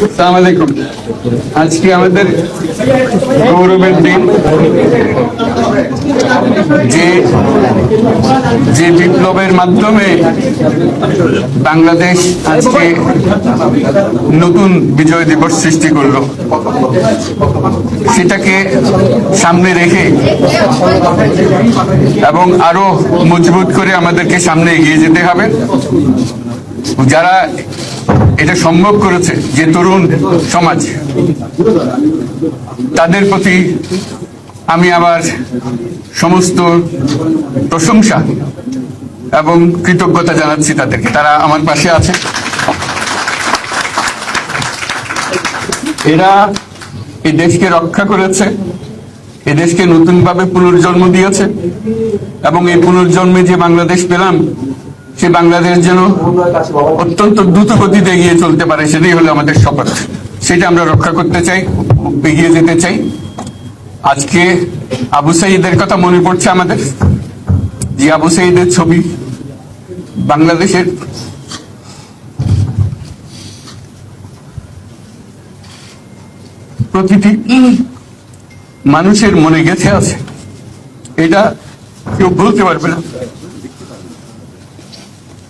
আলাইকুম। আজকে আমাদের গৌরবের দিন। যে যে বিপ্লবের মাধ্যমে বাংলাদেশ আজকে নতুন বিজয় দিবস সৃষ্টি করল, সেটাকে সামনে রেখে এবং আরও মজবুত করে আমাদেরকে সামনে এগিয়ে যেতে হবে। যারা এটা সম্ভব করেছে যে তরুণ সমাজ। তাদের প্রতি আমি আবার সমস্ত প্রশংসা এবং কৃতজ্ঞতা জানাচ্ছি তাদেরকে। তারা আমার পাশে আছে। এরা এই দেশকে রক্ষা করেছে এ দেশকে নতুনভাবে পুনর্জন্ম দিয়েছে এবং এই পুনর্জন্মে যে বাংলাদেশ পেলাম সে বাংলাদেশ যেন অত্যন্ত দ্রুত গতিতে এগিয়ে চলতে পারে, সেটাই হলো আমাদের শপথ। সেটা আমরা রক্ষা করতে চাই, এগিয়ে যেতে চাই। আজকে আবু সাইদের কথা মনে পড়ছে আমাদের, যে আবু সাইদের ছবি বাংলাদেশের। প্রতিটি মানুষের মনে গেছে আছে। এটা কেউ বলতে পারবে না।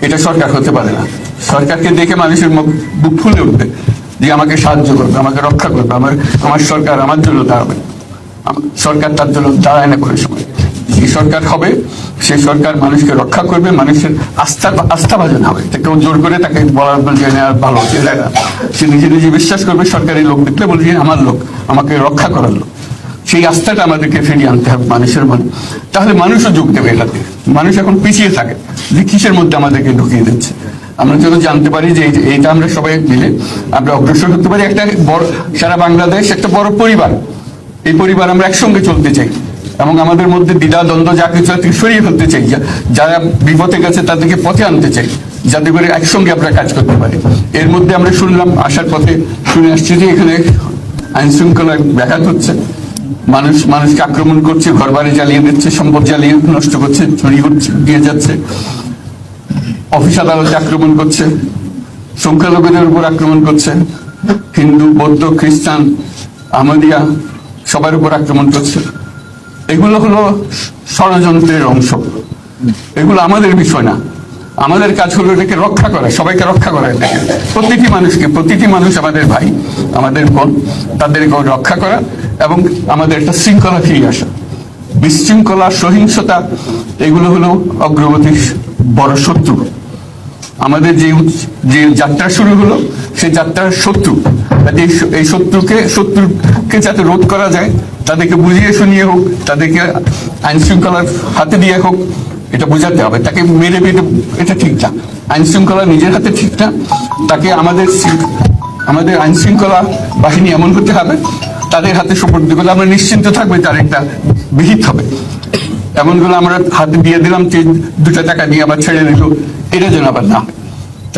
এটা সরকার হতে পারে না। সরকারকে দেখে মানুষের মুখ বুক ফুলে উঠবে যে আমাকে সাহায্য করবে আমাকে রক্ষা করবে আমার আমার সরকার আমার জন্য দাঁড়াবে। সরকার তার জন্য দাঁড়ায় না কোনো সময়। যে সরকার হবে সেই সরকার মানুষকে রক্ষা করবে মানুষের আস্থা আস্থাভাজন হবে। কেউ জোর করে তাকে বলার বলে যে না, ভালো সে না। সে নিজে নিজে বিশ্বাস করবে সরকারি লোক দেখলে বলবে যে আমার লোক আমাকে রক্ষা করার লোক। সেই আস্থাটা আমাদেরকে ফিরিয়ে আনতে হবে মানুষের মনে। তাহলে মানুষও যোগ দেবে এটাতে। মানুষ এখন পিছিয়ে থাকে, যে কিসের মধ্যে আমাদেরকে ঢুকিয়ে দিচ্ছে? আমরা যেন জানতে পারি যে এই- এইটা আমরা সবাই মিলে আমরা অগ্রসর হতে পারি। একটা বড়, সারা বাংলাদেশ একটা বড় পরিবার। এই পরিবার আমরা একসঙ্গে চলতে চাই এবং আমাদের মধ্যে দ্বিধা, দ্বন্দ্ব, যা কিছু সরিয়ে ফেলতে চাই। যারা বিপদে গেছে, তাদেরকে পথে আনতে চাই, যাতে করে একসঙ্গে আমরা কাজ করতে পারি। এর মধ্যে আমরা শুনলাম, আসার পথে শুনে আসছি যে এখানে আইন শৃঙ্খলা ব্যাঘাত হচ্ছে। মানুষ, মানুষকে আক্রমণ করছে ঘর বাড়ি জ্বালিয়ে দিচ্ছে, সম্পদ জ্বালিয়ে নষ্ট করছে, চুরি দিয়ে যাচ্ছে। অফিস আদালতে আক্রমণ করছে, সংখ্যালঘুদের উপর আক্রমণ করছে, হিন্দু, বৌদ্ধ, খ্রিস্টান আমাদিয়া সবার উপর আক্রমণ করছে। এগুলো হলো ষড়যন্ত্রের অংশ। এগুলো আমাদের বিষয় না। আমাদের কাজ হলো এটাকে রক্ষা করা, সবাইকে রক্ষা করা প্রতিটি মানুষকে, প্রতিটি মানুষ আমাদের ভাই, আমাদের বোন, তাদেরকে রক্ষা করা। এবং আমাদের একটা শৃঙ্খলা ফিরিয়ে আসা। বিশৃঙ্খলা, সহিংসতা, এগুলো হলো অগ্রগতির বড় শত্রু। আমাদের যে যে যাত্রা শুরু হলো, সেই যাত্রার শত্রু। এই শত্রুকে শত্রুকে যাতে রোধ করা যায়, তাদেরকে বুঝিয়ে শুনিয়ে হোক, তাদেরকে আইন শৃঙ্খলার হাতে দিয়ে হোক, এটা বোঝাতে হবে। তাকে মেরে মেরে এটা ঠিক না। আইন শৃঙ্খলা নিজের হাতে ঠিক না, তাকে আমাদের আমাদের আইন শৃঙ্খলা বাহিনী এমন হতে হবে তাদের হাতে সুপর্দ করলে আমরা নিশ্চিন্ত থাকবে তার একটা বিহিত হবে। এমনগুলো আমরা হাতে দিয়ে দিলাম দুটো টাকা দিয়ে আবার ছেড়ে দিল। এটা যেন আবার না।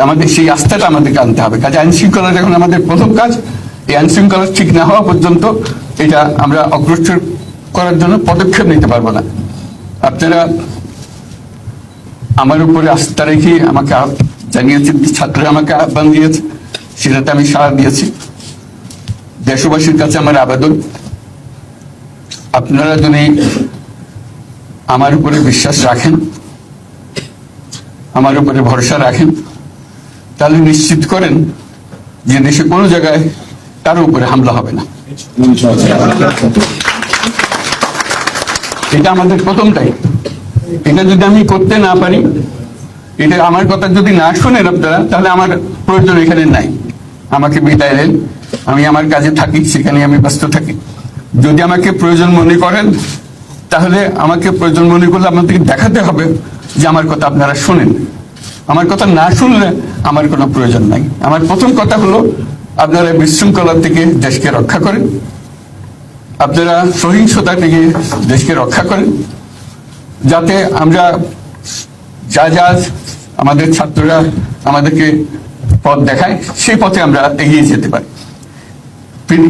আমাদের সেই আস্থাটা আমাদেরকে আনতে হবে। কাজে আইন শৃঙ্খলা যখন আমাদের প্রথম কাজ, এই আইন শৃঙ্খলা ঠিক না হওয়া পর্যন্ত এটা আমরা অগ্রসর করার জন্য পদক্ষেপ নিতে পারব না। আপনারা আমার উপরে আস্থা রেখে আমাকে জানিয়েছেন, ছাত্ররা আমাকে আহ্বান দিয়েছে, সেটাতে আমি সাড়া দিয়েছি। দেশবাসীর কাছে আমার আবেদন, আপনারা যদি আমার উপরে বিশ্বাস রাখেন, আমার উপরে ভরসা রাখেন, তাহলে নিশ্চিত করেন যে দেশে কোনো জায়গায় কারও উপরে হামলা হবে না। এটা আমাদের প্রথমটাই এটা যদি আমি করতে না পারি, এটা আমার কথা যদি না শোনেন আপনারা, তাহলে আমার প্রয়োজন এখানে নাই। আমাকে বিদায় দেন। আমি আমার কাজে থাকি সেখানে আমি ব্যস্ত থাকি। যদি আমাকে প্রয়োজন মনে করেন, তাহলে আমাকে প্রয়োজন মনে করলে আপনাদেরকে দেখাতে হবে যে আমার কথা আপনারা শুনেন। আমার কথা না শুনলে আমার কোনো প্রয়োজন নাই। আমার প্রথম কথা হলো, আপনারা বিশৃঙ্খলা থেকে দেশকে রক্ষা করেন। আপনারা সহিংসতা থেকে দেশকে রক্ষা করেন। যাতে আমরা যা যা আমাদের ছাত্ররা আমাদেরকে পথ দেখায়, সেই পথে আমরা এগিয়ে যেতে পারি।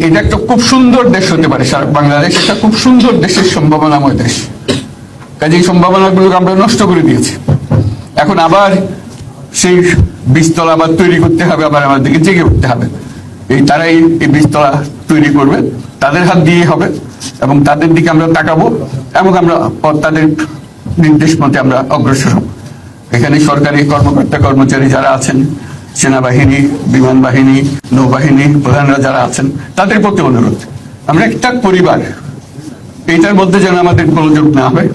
এটা একটা খুব সুন্দর দেশ হতে পারে বাংলাদেশ একটা খুব সুন্দর দেশের সম্ভাবনাময় দেশ। কাজে এই সম্ভাবনাগুলোকে আমরা নষ্ট করে দিয়েছি। এখন আবার সেই বীজতলা আবার তৈরি করতে হবে, আবার আমাদেরকে জেগে উঠতে হবে। এই তারাই এই বীজতলা তৈরি করবে, তাদের হাত দিয়ে হবে এবং তাদের দিকে আমরা তাকাবো এবং আমরা তাদের নির্দেশ মতে আমরা অগ্রসর হব। এখানে সরকারি কর্মকর্তা কর্মচারী যারা আছেন সেনাবাহিনী বিমান বাহিনী নৌবাহিনী প্রধানরা যারা আছেন, তাদের প্রতি অনুরোধ। আমরা একটা পরিবার, এইটার মধ্যে যেন আমাদের মনোযোগ না হয়।